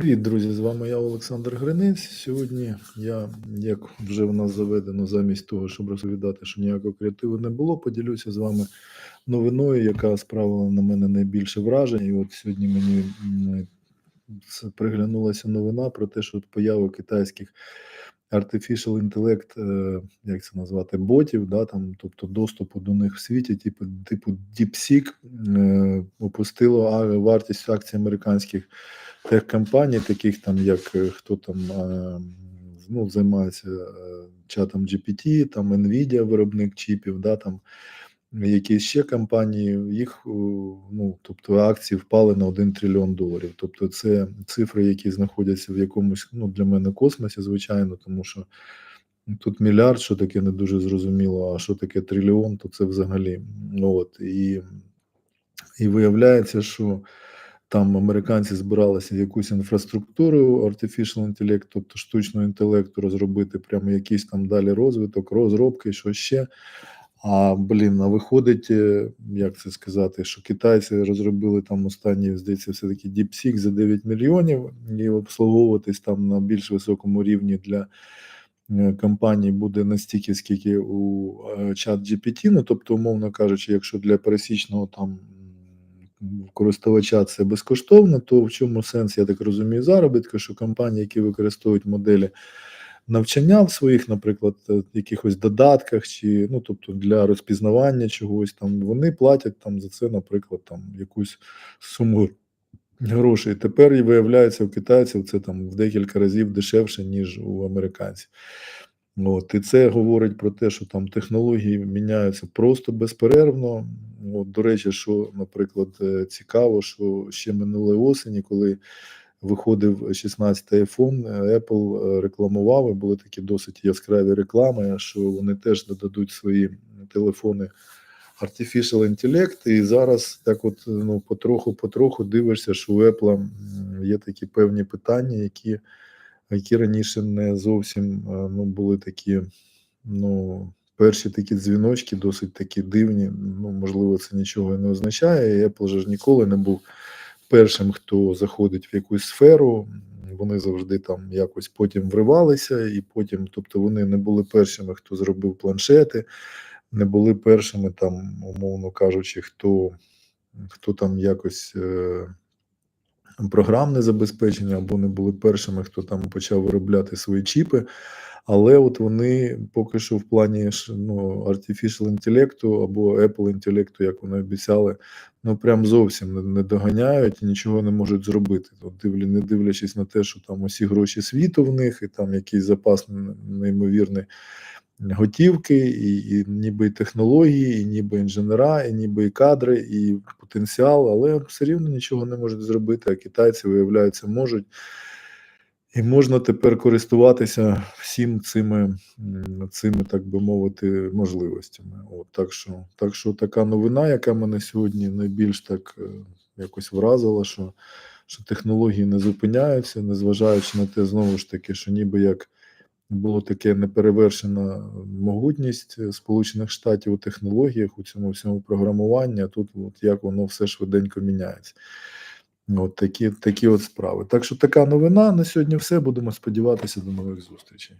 Привіт, друзі! З вами я, Олександр Гринець. Сьогодні я, як вже в нас заведено, замість того, щоб розповідати, що ніякого креативу не було, поділюся з вами новиною, яка справила на мене найбільше вражень. І от сьогодні мені приглянулася новина про те, що от поява китайських artificial е, як це назвати, ботів, да, там, тобто доступу до них в світі, типу, типу DeepSeek, е, опустило вартість акцій американських техкомпаній, таких там, як е, хто там е, ну, займається чатом GPT, там Nvidia, виробник чіпів, да, там якісь ще компанії, їх ну, тобто акції впали на 1 трильйон доларів. Тобто, це цифри, які знаходяться в якомусь ну, для мене космосі, звичайно, тому що тут мільярд, що таке не дуже зрозуміло, а що таке трильйон, то це взагалі. Ну, от, і, і виявляється, що там американці збиралися якусь інфраструктуру artificial intellect, тобто штучного інтелекту, розробити прямо якийсь там далі розвиток, розробки, що ще. А блін, а виходить, е, як це сказати, що китайці розробили там останній, здається, все-таки DeepSeek за 9 мільйонів, і обслуговуватись там на більш високому рівні для е, компаній буде настільки, скільки у е, чат GPT. Ну, тобто, умовно кажучи, якщо для пересічного там користувача це безкоштовно, то в чому сенс, я так розумію, заробітку, що компанії, які використовують моделі навчання в своїх, наприклад, е, якихось додатках, чи ну тобто для розпізнавання чогось там, вони платять там за це, наприклад, там якусь суму грошей. Тепер і виявляється, у китайців це там в декілька разів дешевше, ніж у американців. От, і це говорить про те, що там технології міняються просто безперервно. От, до речі, що, наприклад, е, цікаво, що ще минулої осені, коли виходив 16 iPhone, е, Apple е, рекламував, і були такі досить яскраві реклами, що вони теж додадуть свої телефони Artificial Intellect, і зараз так от ну потроху-потроху дивишся, що у Apple є такі певні питання, які, які раніше не зовсім е, ну, були такі, ну. Перші такі дзвіночки досить такі дивні. Ну, можливо, це нічого не означає. Apple же ж ніколи не був першим, хто заходить в якусь сферу. Вони завжди там якось потім вривалися, і потім, тобто, вони не були першими, хто зробив планшети, не були першими, там, умовно кажучи, хто, хто там якось. Е- Програмне забезпечення або не були першими, хто там почав виробляти свої чіпи, але от вони поки що в плані ну, artificial інтелекту або Apple інтелекту, як вони обіцяли, ну прям зовсім не, доганяють і нічого не можуть зробити. От не дивлячись на те, що там усі гроші світу в них, і там якийсь запас неймовірний готівки, і, і ніби і технології, і ніби інженера, і ніби і кадри, і потенціал, але все рівно нічого не можуть зробити. А китайці, виявляється, можуть. І можна тепер користуватися всім цими, цими, так би мовити, можливостями. От так що, так що така новина, яка мене сьогодні найбільш так е, якось вразила, що, що технології не зупиняються, незважаючи на те, знову ж таки, що ніби як було таке неперевершена могутність е, Сполучених Штатів у технологіях, у цьому всьому програмуванні, а тут от як воно все швиденько міняється. От такі, такі от справи. Так що така новина на сьогодні все. Будемо сподіватися до нових зустрічей.